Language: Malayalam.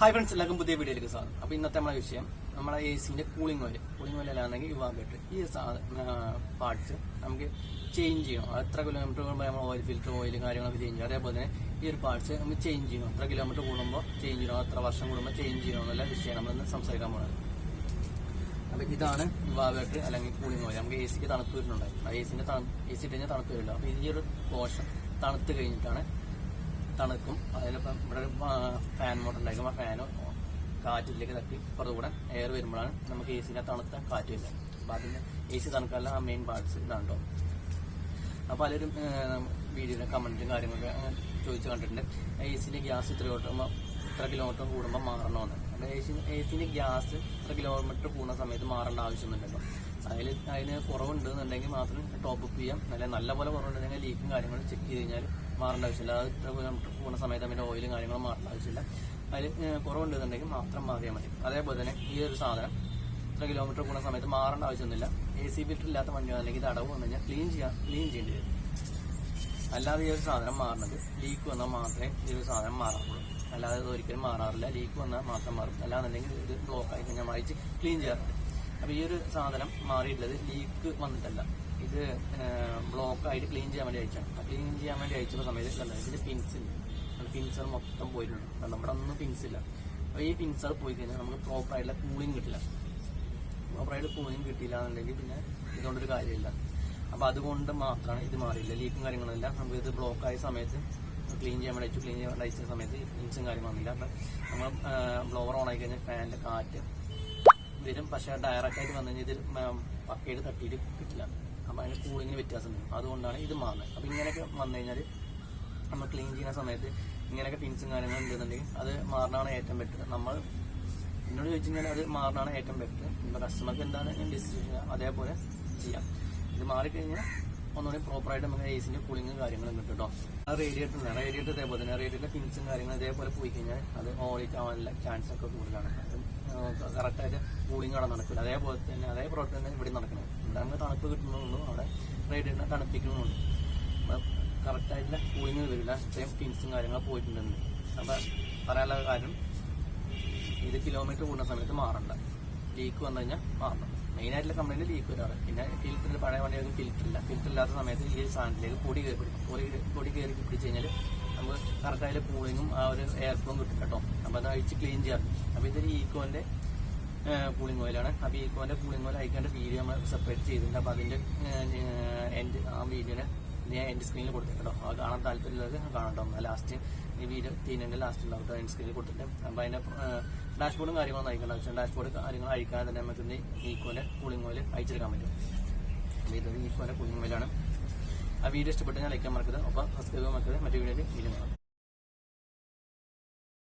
ഹായ് ഫ്രണ്ട്സ് എല്ലാവർക്കും പുതിയ വീഡിയോയിലേക്ക് സ്വാഗതം. അപ്പോൾ ഇന്നത്തെ നമ്മുടെ വിഷയം നമ്മുടെ എ സിന്റെ കൂളിംഗ് ഓയിൽ കൂളിംഗ് ഓയിലാണെങ്കിൽ ഇവാബേറ്റ് ഈ പാർട്സ് നമുക്ക് ചേഞ്ച് ചെയ്യണം. എത്ര കിലോമീറ്റർ കൂടുമ്പോൾ നമ്മൾ ഓയിൽ ഫിൽറ്റർ ഓയിൽ കാര്യങ്ങളൊക്കെ ചേഞ്ച് ചെയ്യണം. അതേപോലെ തന്നെ ഈ ഒരു പാർട്സ് നമുക്ക് ചേഞ്ച് ചെയ്യണം. എത്ര കിലോമീറ്റർ കൂടുമ്പോൾ ചേഞ്ച് ചെയ്യണം. എത്ര വർഷം കൂടുമ്പോൾ ചേഞ്ച് ചെയ്യണം എന്നുള്ള വിഷയം നമ്മളിന്ന് സംസാരിക്കാൻ പോകുന്നത് അപ്പൊ ഇതാണ് ഇവാബേറ്റർ അല്ലെങ്കിൽ കൂളിംഗ് ഓയിൽ നമുക്ക് എ സിക്ക് തണുപ്പ് വരുന്നുണ്ടായി എ സിന്റെ എ സി കഴിഞ്ഞാൽ തണുപ്പ് വരില്ല. അപ്പൊ ഈ ഒരു പോഷൻ തണുത്ത് കഴിഞ്ഞിട്ടാണ് തണുക്കും. അതിലിപ്പം ഇവിടെ ഫാൻ മോട്ടർ ആ ഫാന് കാറ്റിലേക്ക് തട്ടി പുറത്തുകൂടെ എയർ വരുമ്പോഴാണ് നമുക്ക് എ സിനെ തണുത്ത കാറ്റ് വരുന്നത്. അപ്പൊ അതിന്റെ എ സി തണുക്കാനുള്ള ആ മെയിൻ പാർട്സ് ഇതാണ് കേട്ടോ അപ്പൊ പലരും വീഡിയോ കമന്റും കാര്യങ്ങളൊക്കെ ചോദിച്ചു കണ്ടിട്ടുണ്ട്. എ സിന്റെ ഗ്യാസ് ഇത്ര കിട്ടുമ്പോൾ ഇത്ര കിലോമീറ്റർ കൂടുമ്പോൾ മാറണമെന്ന് അപ്പൊ എ സി എ സിന്റെ ഗ്യാസ് ഇത്ര കിലോമീറ്റർ കൂടുന്ന സമയത്ത് മാറേണ്ട ആവശ്യമൊന്നുമില്ലല്ലോ. അതിൽ അതിന് കുറവുണ്ടെന്നുണ്ടെങ്കിൽ മാത്രം ടോപ്പ് അപ്പ് ചെയ്യാം. അല്ലെങ്കിൽ നല്ല പോലെ കുറവുണ്ടെങ്കിൽ ലീക്കും കാര്യങ്ങളും ചെക്ക് ചെയ്ത് കഴിഞ്ഞാൽ മാറേണ്ട ആവശ്യമില്ല അത് കിലോമീറ്റർ പോകുന്ന സമയത്ത് അതിന്റെ ഓയിലും കാര്യങ്ങളും മാറേണ്ട ആവശ്യമില്ല അതിൽ കുറവുണ്ടെന്നുണ്ടെങ്കിൽ മാത്രം മാറിയാൽ മതി. അതേപോലെ തന്നെ ഈ ഒരു സാധനം ഇത്ര കിലോമീറ്റർ പോകുന്ന സമയത്ത് മാറേണ്ട ആവശ്യമൊന്നുമില്ല എ സി ഫിൽറ്റർ ഇല്ലാത്ത വണ്ടി അല്ലെങ്കിൽ ഇത് വന്നു കഴിഞ്ഞാൽ ക്ലീൻ ചെയ്യാം ക്ലീൻ ചെയ്യേണ്ടി വരും. അല്ലാതെ ഈ ഒരു സാധനം മാറുന്നത് ലീക്ക് വന്നാൽ മാത്രമേ ഈ ഒരു സാധനം മാറാറുള്ളൂ അല്ലാതെ ഒരിക്കലും മാറാറില്ല. ലീക്ക് വന്നാൽ മാത്രം മാറും. അല്ലാന്നുണ്ടെങ്കിൽ ഇത് ബ്ലോക്ക് ആയി കഴിഞ്ഞാൽ മായിച്ച് ക്ലീൻ ചെയ്യാറുണ്ട് അപ്പോൾ ഈ ഒരു സാധനം മാറിയിട്ടുള്ളത് ലീക്ക് വന്നിട്ടല്ല. ഇത് ബ്ലോക്ക് ആയിട്ട് ക്ലീൻ ചെയ്യാൻ വേണ്ടി അയച്ചാണ് ക്ലീൻ ചെയ്യാൻ വേണ്ടി അയച്ചപ്പോൾ സമയത്ത് കണ്ടോ ഇതിന്റെ പിൻസ് ഇല്ല പിൻസർ മൊത്തം പോയിട്ടുണ്ട്. നമ്മുടെ ഒന്നും പിൻസ് ഇല്ല. അപ്പോൾ ഈ പിൻസർ പോയി കഴിഞ്ഞാൽ നമുക്ക് പ്രോപ്പറായിട്ടുള്ള കൂളിംഗ് കിട്ടില്ല. പ്രോപ്പറായിട്ട് കൂളിംഗ് കിട്ടിയില്ല എന്നുണ്ടെങ്കിൽ പിന്നെ ഇതുകൊണ്ടൊരു കാര്യമില്ല. അപ്പോൾ അതുകൊണ്ട് മാത്രമാണ് ഇത് മാറിയില്ല. ലീക്കും കാര്യങ്ങളല്ല നമുക്ക് ഇത് ബ്ലോക്ക് ആയ സമയത്ത് ക്ലീൻ ചെയ്യാൻ വേണ്ടി അയച്ചു. ക്ലീൻ ചെയ്യാൻ വേണ്ടി അയച്ച സമയത്ത് പിൻസും കാര്യം വന്നില്ല അപ്പം നമ്മൾ ബ്ലോവർ ഓൺ ആയി കഴിഞ്ഞാൽ ഫാനിന്റെ കാറ്റ് വരും. പക്ഷേ ഡയറക്റ്റായിട്ട് വന്നു കഴിഞ്ഞാൽ ഇതിൽ പക്കയിൽ തട്ടിയിട്ട് കിട്ടില്ല. അപ്പൊ അതിന് കൂളിങ്ങിന് വ്യത്യാസം വരും. അതുകൊണ്ടാണ് ഇത് മാറുന്നത്. അപ്പോൾ ഇങ്ങനെയൊക്കെ വന്നു കഴിഞ്ഞാൽ നമ്മൾ ക്ലീൻ ചെയ്യുന്ന സമയത്ത് ഇങ്ങനെയൊക്കെ പിൻസും കാര്യങ്ങളും ഉണ്ടെന്നുണ്ടെങ്കിൽ അത് മാറണമാണ് ഏറ്റവും ബെറ്റർ നമ്മൾ എന്നോട് ചോദിച്ചു കഴിഞ്ഞാൽ അത് മാറണമാണ് ഏറ്റവും ബെറ്റർ നമ്മുടെ കസ്റ്റമർക്ക് എന്താണ് ഞാൻ ഡിസിഷൻ അതേപോലെ ചെയ്യാം. ഇത് മാറിക്കഴിഞ്ഞാൽ ഒന്നുകൂടി പ്രോപ്പറായിട്ട് നമുക്ക് എ സിന്റെ കൂളിങ്ങും കാര്യങ്ങളും കിട്ടും കേട്ടോ ആ റേഡിയേറ്റർ റേഡിയേറ്റർ ഇതേപോലെ തന്നെ. റേഡിയേറ്ററിന്റെ പിൻസും കാര്യങ്ങളും ഇതേപോലെ പോയി കഴിഞ്ഞാൽ അത് ഓടിറ്റ് ആവാനുള്ള ചാൻസ് ഒക്കെ കൂടുതലാണ്. കറക്റ്റായിട്ട് കൂളിംഗ് അവിടെ നടക്കില്ല അതേപോലെ തന്നെ അതേ പ്രോഡക്റ്റ് തന്നെ ഇവിടെ നടക്കണം ഇവിടെ നമുക്ക് തണുപ്പ് കിട്ടുന്നുള്ളൂ. അവിടെ റേഡിയേറ്ററിനെ തണുപ്പിക്കുന്നുണ്ട്. കറക്റ്റായിട്ടുള്ള കൂളിംഗ് വരില്ല ഇത്രയും പിൻസും കാര്യങ്ങളും പോയിട്ടുണ്ടെന്ന്. അപ്പൊ പറയാനുള്ള കാര്യം ഇത് കിലോമീറ്റർ കൂടുന്ന സമയത്ത് മാറണ്ട. ലീക്ക് വന്നു കഴിഞ്ഞാൽ മാറണം. മെയിനായിട്ടുള്ള കംപ്ലൈന്റ് ലീക്ക് വരാറ്. പിന്നെ ഫിൽറ്ററിൽ പഴയ വണ്ടിയൊന്നും ഫിൽറ്റർ ഇല്ല. ഫിൽറ്റർ ഇല്ലാത്ത സമയത്ത് ഈ സാധനത്തിലേക്ക് പൊടി കയറി പിടിക്കും. പൊടി പൊടി കയറി പിടിച്ചു കഴിഞ്ഞാൽ നമുക്ക് കറക്റ്റ് ആയിട്ട് കൂളിങ്ങും ആ ഒരു എയർ ഫ്ലോയും കിട്ടും കേട്ടോ. അപ്പൊ അത് അഴിച്ച് ക്ലീൻ ചെയ്യാം. അപ്പൊ ഇതൊരു ഈക്കോന്റെ കൂളിങ് ഓയിലാണ് അപ്പൊ ഈക്കോന്റെ കൂളിങ് ഓയിൽ അയക്കേണ്ട വീഡിയോ നമ്മൾ സെപ്പറേറ്റ് ചെയ്തിട്ടുണ്ട്. അപ്പൊ അതിന്റെ എൻഡ് ആ വീഡിയോനെ ഞാൻ എന്റെ സ്ക്രീനിൽ കൊടുത്തിട്ടോ അത് കാണാൻ താല്പര്യമുള്ളത് കാണട്ടോ ലാസ്റ്റ് ഈ വീഡിയോ തീനന്റെ ലാസ്റ്റ് ഉണ്ടാവും എന്റെ സ്ക്രീനിൽ കൊടുത്തിട്ട് അപ്പൊ അതിന്റെ ഡാഷ്ബോർഡും കാര്യങ്ങളൊന്നും അയക്കേണ്ട ആവശ്യം ഡാഷ്ബോർഡ് കാര്യങ്ങൾ അയക്കാതെ തന്നെ നമുക്ക് ഈക്കോന്റെ കൂളിംഗ് ഓയിൽ അയച്ചെടുക്കാൻ പറ്റും. അപ്പൊ ഇതൊരു ഈക്കോന്റെ കൂളിംഗ് ഓയിലാണ് ആ വീഡിയോ ഇഷ്ടപ്പെട്ടാൽ ലൈക്കാൻ മറക്കരുത്. ഒപ്പം സബ്സ്ക്രൈബ് മറക്കരുത്. മറ്റു വീഡിയോയിൽ വീഡിയോ കാണാം